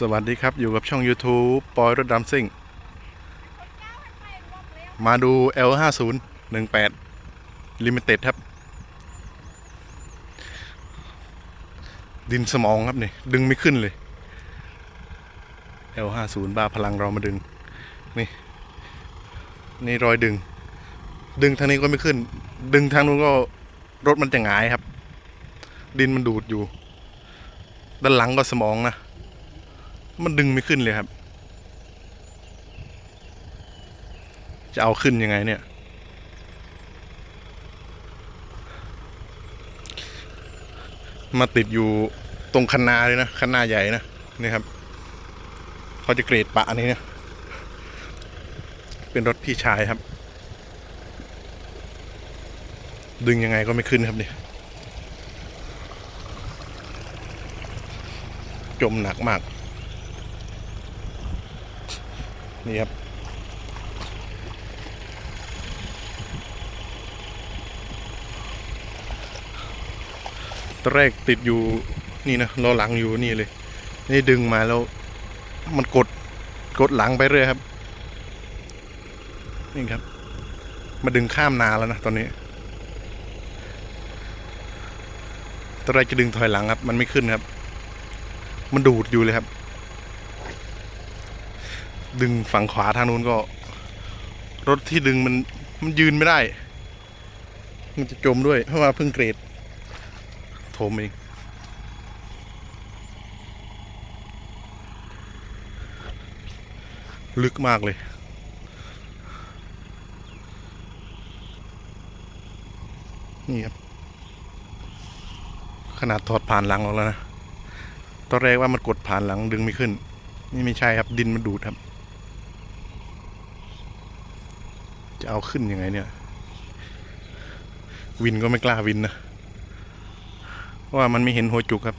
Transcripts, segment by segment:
สวัสดีครับอยู่กับช่อง YouTube ปอยรถดำซิ่ง มาดู L50 18 Limited ครับ ดินสมองครับนี่ ดึงไม่ขึ้นเลย L50 บ้าพลังเรามาดึง นี่ นี่รอยดึง ดึงทางนี้ก็ไม่ขึ้น ดึงทางนู้นก็รถมันจะหงายครับ ดินมันดูดอยู่ ด้านหลังก็สมองนะ มันดึงไม่ขึ้นเลยครับ จะเอาขึ้นยังไงเนี่ย มาติดอยู่ตรงคันนาเลยนะคันนาใหญ่นะนี่ครับเขาจะเกรดปะอันนี้เนี่ยเป็นรถพี่ชายครับ ดึงยังไงก็ไม่ขึ้นครับเนี่ยจมหนักมาก นี่ครับ ตแรกติดอยู่นี่นะล้อหลังอยู่นี่เลย นี่ดึงมาแล้ว มันกดกดหลังไปเรื่อยครับ นี่ครับ มาดึงข้ามนาแล้วนะตอนนี้ตอนแรกจะดึงถอยหลังครับ มันไม่ขึ้นครับ มันดูดอยู่เลยครับ ดึงฝั่งขวาทางนู้นก็ รถที่ดึงมันมันยืนไม่ได้ มันจะจมด้วยเพราะว่าเพิ่งเกรดโถมเองลึกมากเลยนี่ครับ ขนาดถอดผ่านหลังออกแล้วนะ ตอนแรกว่ามันกดผ่านหลังดึงไม่ขึ้น นี่ไม่ใช่ครับดินมันดูดครับ จะเอาขึ้นยังไงเนี่ย วินก็ไม่กล้าวินนะ เพราะว่ามันไม่เห็นหัวจุกครับ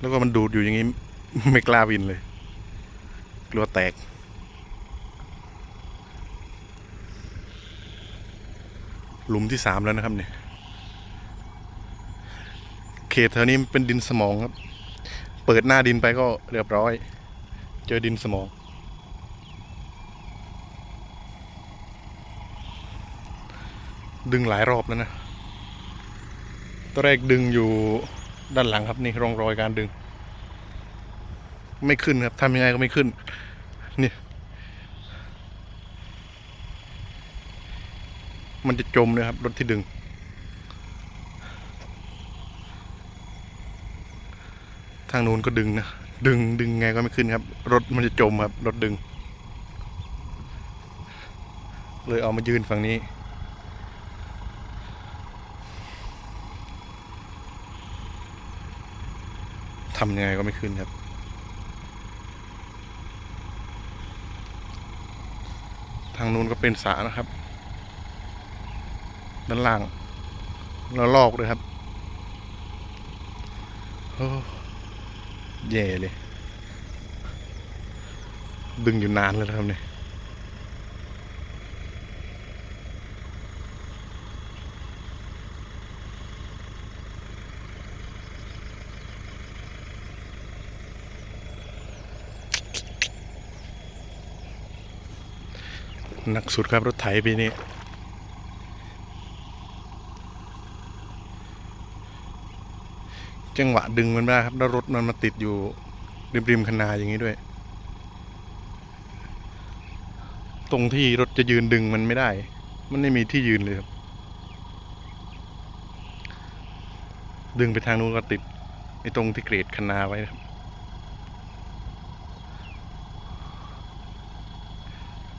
แล้วก็มันดูดอยู่อย่างนี้ ไม่กล้าวินเลย กลัวแตก หลุมที่สามแล้วนะครับเนี่ย เขตแถวนี้เป็นดินสมองครับ เปิดหน้าดินไปก็เรียบร้อย เจอดินสมอง ดึงหลายรอบแล้วนะตอนแรกดึงอยู่ด้านหลังครับนี่ร่องรอยการดึง ไม่ขึ้นครับทำยังไงก็ไม่ขึ้น นี่ มันจะจมเลยครับรถที่ดึง ทางนู้นก็ดึงนะดึงดึงไงก็ไม่ขึ้นครับ รถมันจะจมครับ รถดึง เลยเอามายืนฝั่งนี้ ทำยังไงก็ไม่ขึ้นครับ ทางนู้นก็เป็นสระนะครับ ด้านล่างแล้วลอกเลยครับโอ้แย่เลย ดึงอยู่นานแล้วครับเนี่ย หนักสุดครับรถไถปีนี้จังหวะดึงมันไม่ได้ครับ แล้วรถมันมาติดอยู่ ริมริมๆคันนาอย่างนี้ด้วย ตรงที่รถจะยืนดึงมันไม่ได้ มันไม่มีที่ยืนเลยครับ ดึงไปทางนู้นก็ติดไอ้ตรงที่เกรดคันนาไว้ครับ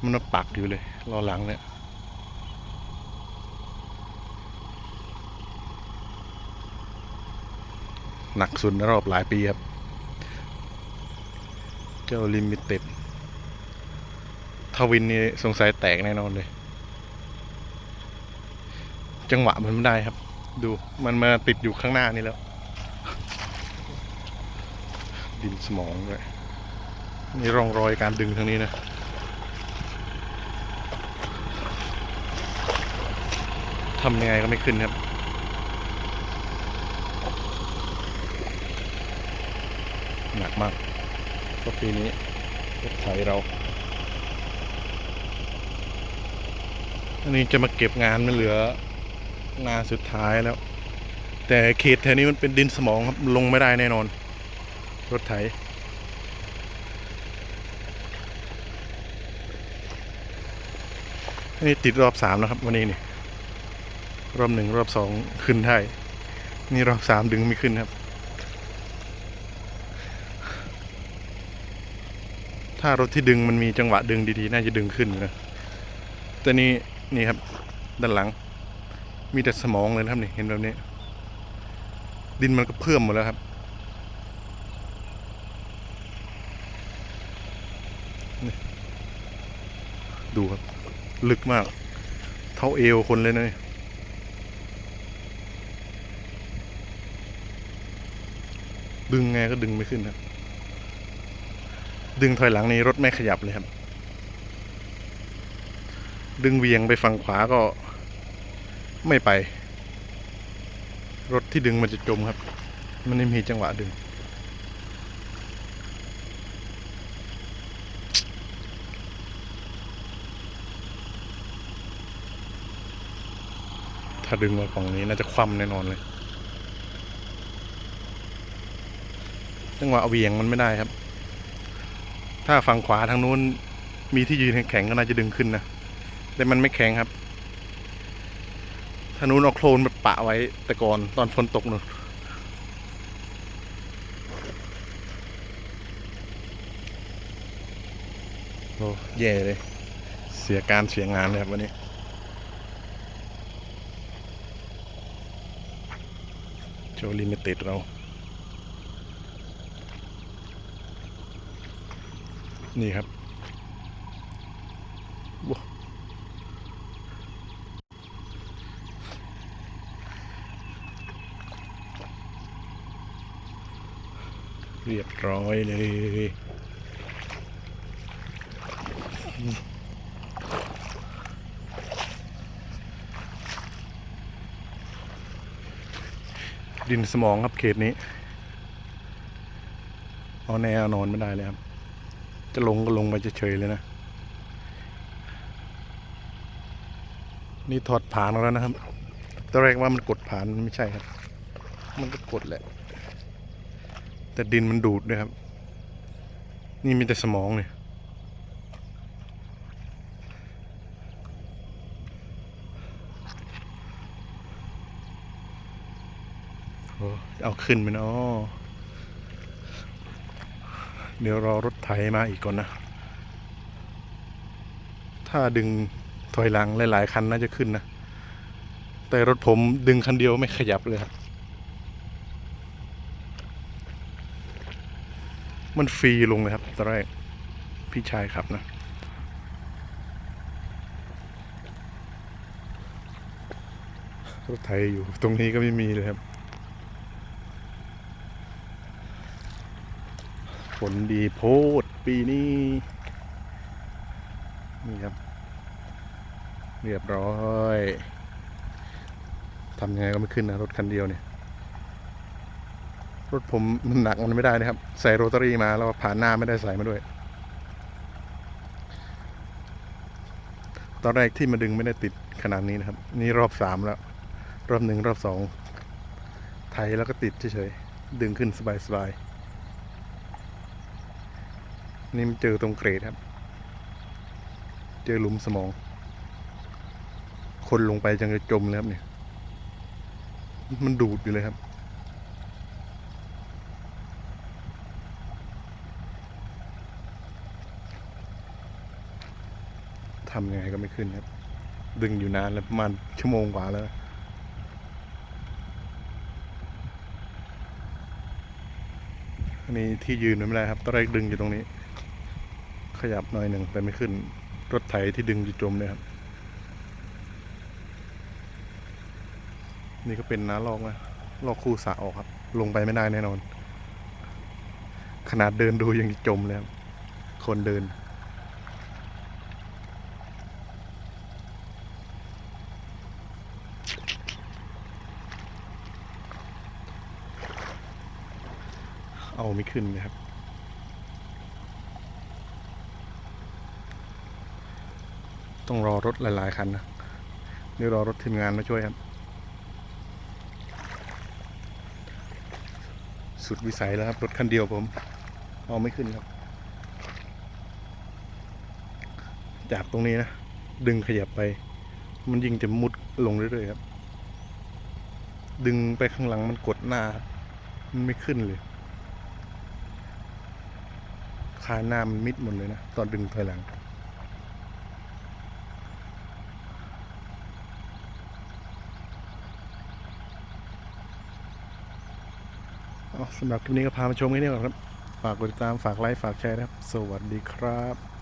มันมาปักอยู่เลยรอหลังเนี่ยหนักสุดในรอบหลายปีครับ เจ้าลิมิเต็ดทวินนี่สงสัยแตกแน่นอนเลย จังหวะมันไม่ได้ครับ ดูมันมาติดอยู่ข้างหน้านี่แล้ว ดินสมองด้วยนี่ร่องรอยการดึงทางนี้นะ ทำยังไงก็ไม่ขึ้นครับหนักมากก็ปีนี้รถไถเราอันนี้จะมาเก็บงานมันเหลืองานสุดท้ายแล้ว แต่เขตแถวนี้มันเป็นดินสมองครับลงไม่ได้แน่นอน รถไถอันนี้ติดรอบสามแล้วครับวันนี้นี่ รอบหนึ่งรอบสองขึ้นได้ นี่รอบสามดึงไม่ขึ้นครับ ถ้ารถที่ดึงมันมีจังหวะดึงดีๆ น่าจะดึงขึ้นนะแต่นี่นี่ครับ ด้านหลัง มีแต่สมองเลยครับนี่เห็นแบบนี้ ดินมันก็เพิ่มหมดแล้วครับดูครับ ลึกมาก เท่าเอวคนเลยนะนี่ ดึงไงก็ดึงไม่ขึ้นครับ ดึงถอยหลังนี้รถไม่ขยับเลยครับ ดึงเวียงไปฝั่งขวาก็ไม่ไป รถที่ดึงมันจะจมครับ มันไม่มีจังหวะดึง ถ้าดึงมาฝั่งนี้น่าจะคว่ำแน่นอนเลย จังหวะเหวียงมันไม่ได้ครับ ถ้าฝั่งขวาทางนู้นมีที่ยืนแข็งก็น่าจะดึงขึ้นนะแต่มันไม่แข็งครับทางนู้นเอาโคลนมาปะไว้แต่ก่อนตอนฝนตกนู่นโอ้แย่เลย เสียการเสียงานเลยครับวันนี้โจลิมิเต็ดเรา นี่ครับ เรียบร้อยเลยดินสมองครับเขตนี้ เอาแนวนอนไม่ได้เลยครับ จะลงก็ลงไปเฉยๆเลยนะ นี่ถอดผานแล้วนะครับตอนแรกว่ามันกดผานไม่ใช่ครับ มันก็กดแหละ แต่ดินมันดูดด้วยครับ นี่มีแต่สมองเนี่ยเอาขึ้นไปเนาะ เดี๋ยวรอรถไถมาอีกก่อนนะ ถ้าดึงถอยหลังหลายๆคันน่าจะขึ้นนะ แต่รถผมดึงคันเดียวไม่ขยับเลยครับ มันฟรีลงเลยครับตอนแรกพี่ชายขับนะรถไถอยู่ตรงนี้ก็ไม่มีเลยครับ ฝนดีโพดปีนี้ นี่ครับ เรียบร้อยทำยังไงก็ไม่ขึ้นนะ รถคันเดียวเนี่ย รถผมมันหนักมันไม่ได้นะครับ ใส่โรตารี่มาแล้วผ่านหน้าไม่ได้ใส่มาด้วย ตอนแรกที่มาดึงไม่ได้ติดขนาดนี้นะครับ นี่รอบสามแล้ว รอบหนึ่งรอบสองไถแล้วก็ติดเฉยๆดึงขึ้นสบายๆ นี่มันเจอตรงเกรดครับ เจอหลุมสมอง คนลงไปจังจะจมเลยครับเนี่ย มันดูดอยู่เลยครับ ทำยังไงก็ไม่ขึ้นครับ ดึงอยู่นานแล้วประมาณชั่วโมงกว่าแล้วอันนี้ที่ยืนไม่ได้ครับ ตอนแรกดึงอยู่ตรงนี้ ขยับหน่อยหนึ่งแต่ไม่ขึ้นรถไถที่ดึงอยู่จมเลยครับ นี่ก็เป็นน้าลอกนะลอกคู่สระออกครับ ลงไปไม่ได้แน่นอน ขนาดเดินดูยังจมเลยครับ คนเดินเอาไม่ขึ้นเลยครับ ต้องรอรถหลาย ๆ คันนะเดี๋ยรอรถทีมงานมาช่วยครับ สุดวิสัยแล้วครับ รถคันเดียวผม เอาไม่ขึ้นครับ จากตรงนี้นะ ดึงขยับไป มันยิ่งจะมุดลงเรื่อย ๆ ครับ ดึงไปข้างหลังมันกดหน้า มันไม่ขึ้นเลยคาหน้ามันมิดหมดเลยนะ ตอนดึงถอยหลัง เอา สำหรับคลิปนี้ก็พามาชมกันนี่ก่อนครับ ฝากกดติดตาม ฝากไลค์ ฝากแชร์นะครับ สวัสดีครับ